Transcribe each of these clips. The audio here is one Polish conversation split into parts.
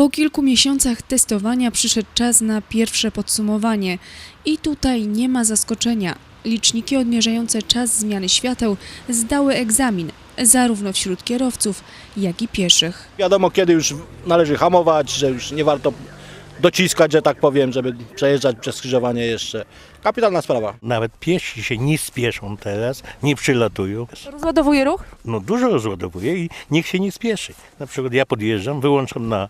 Po kilku miesiącach testowania przyszedł czas na pierwsze podsumowanie. I tutaj nie ma zaskoczenia. Liczniki odmierzające czas zmiany świateł zdały egzamin, zarówno wśród kierowców, jak i pieszych. Wiadomo, kiedy już należy hamować, że już nie warto dociskać, że tak powiem, żeby przejeżdżać przez skrzyżowanie jeszcze. Kapitalna sprawa. Nawet piesi się nie spieszą teraz, nie przylatują. Rozładowuje ruch? No dużo rozładowuje i niech się nie spieszy. Na przykład ja podjeżdżam, wyłączam na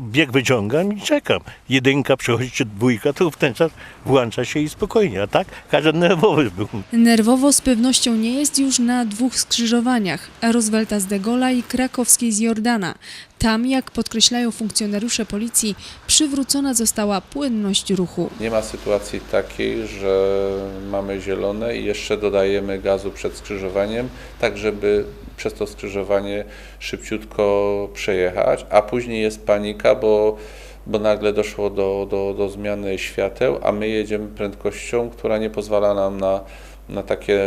bieg wyciągam i czekam. Jedynka przychodzi czy dwójka, to w ten czas włącza się i spokojnie. A tak każdy nerwowy był. Nerwowo z pewnością nie jest już na dwóch skrzyżowaniach Roosevelta z de Gaulle'a i krakowskiej z Jordana. Tam, jak podkreślają funkcjonariusze policji, przywrócona została płynność ruchu. Nie ma sytuacji takiej, że mamy zielone i jeszcze dodajemy gazu przed skrzyżowaniem, tak żeby przez to skrzyżowanie szybciutko przejechać, a później jest panika, bo, bo nagle doszło do, do, do zmiany świateł, a my jedziemy prędkością, która nie pozwala nam na, na takie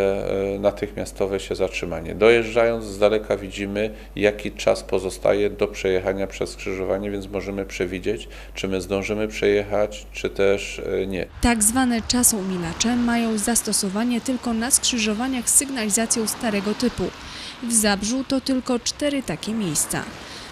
e, natychmiastowe się zatrzymanie. Dojeżdżając z daleka widzimy, jaki czas pozostaje do przejechania przez skrzyżowanie, więc możemy przewidzieć, czy my zdążymy przejechać, czy też e, nie. Tak zwane czasoumilacze mają zastosowanie tylko na skrzyżowaniach z sygnalizacją starego typu. W Zabrzu to tylko cztery takie miejsca.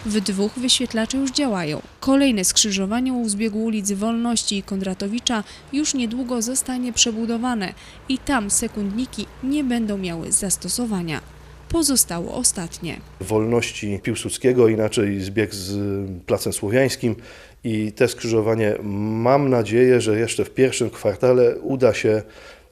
W dwóch wyświetlacze już działają. Kolejne skrzyżowanie u zbiegu ulic Wolności i Kondratowicza już niedługo zostanie przebudowane i tam sekundniki nie będą miały zastosowania. Pozostało ostatnie. wolności Piłsudskiego, inaczej zbieg z Placem Słowiańskim i te skrzyżowanie mam nadzieję, że jeszcze w pierwszym kwartale uda się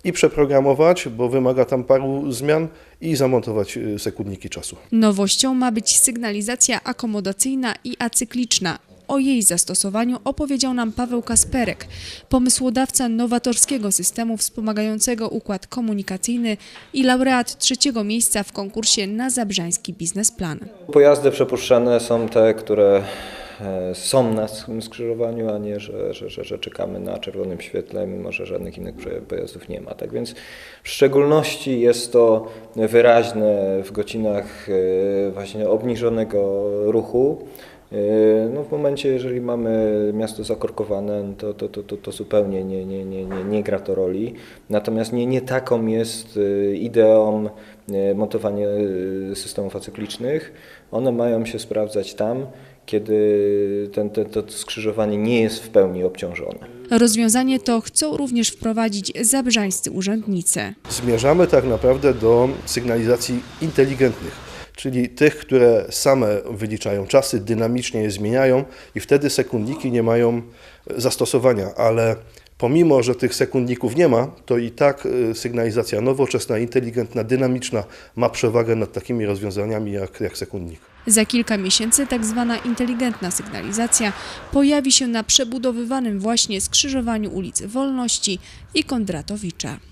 i przeprogramować, bo wymaga tam paru zmian i zamontować y, sekundniki czasu. Nowością ma być sygnalizacja akomodacyjna i acykliczna. O jej zastosowaniu opowiedział nam Paweł Kasperek, pomysłodawca nowatorskiego systemu wspomagającego układ komunikacyjny i laureat trzeciego miejsca w konkursie na Zabrzański Biznesplan. Pojazdy przepuszczane są te, które są na skrzyżowaniu, a nie, że, że, że, że czekamy na czerwonym świetle, mimo że żadnych innych pojazdów nie ma. Tak więc w szczególności jest to wyraźne w godzinach e, właśnie obniżonego ruchu. E, No w momencie, jeżeli mamy miasto zakorkowane, to, to, to, to, zupełnie nie, nie, nie, nie, nie gra to roli. Natomiast nie, nie taką jest e, ideą e, montowanie e, systemów acyklicznych. One mają się sprawdzać tam, kiedy ten, ten, to skrzyżowanie nie jest w pełni obciążone. Rozwiązanie to chcą również wprowadzić zabrzańscy urzędnicy. Zmierzamy tak naprawdę do sygnalizacji inteligentnych, czyli tych, które same wyliczają czasy, dynamicznie je zmieniają i wtedy sekundniki nie mają zastosowania, ale pomimo, że tych sekundników nie ma, to i tak y, sygnalizacja nowoczesna, inteligentna, dynamiczna ma przewagę nad takimi rozwiązaniami jak, jak sekundnik. Za kilka miesięcy tak zwana inteligentna sygnalizacja pojawi się na przebudowywanym właśnie skrzyżowaniu ulic Wolności i Kondratowicza.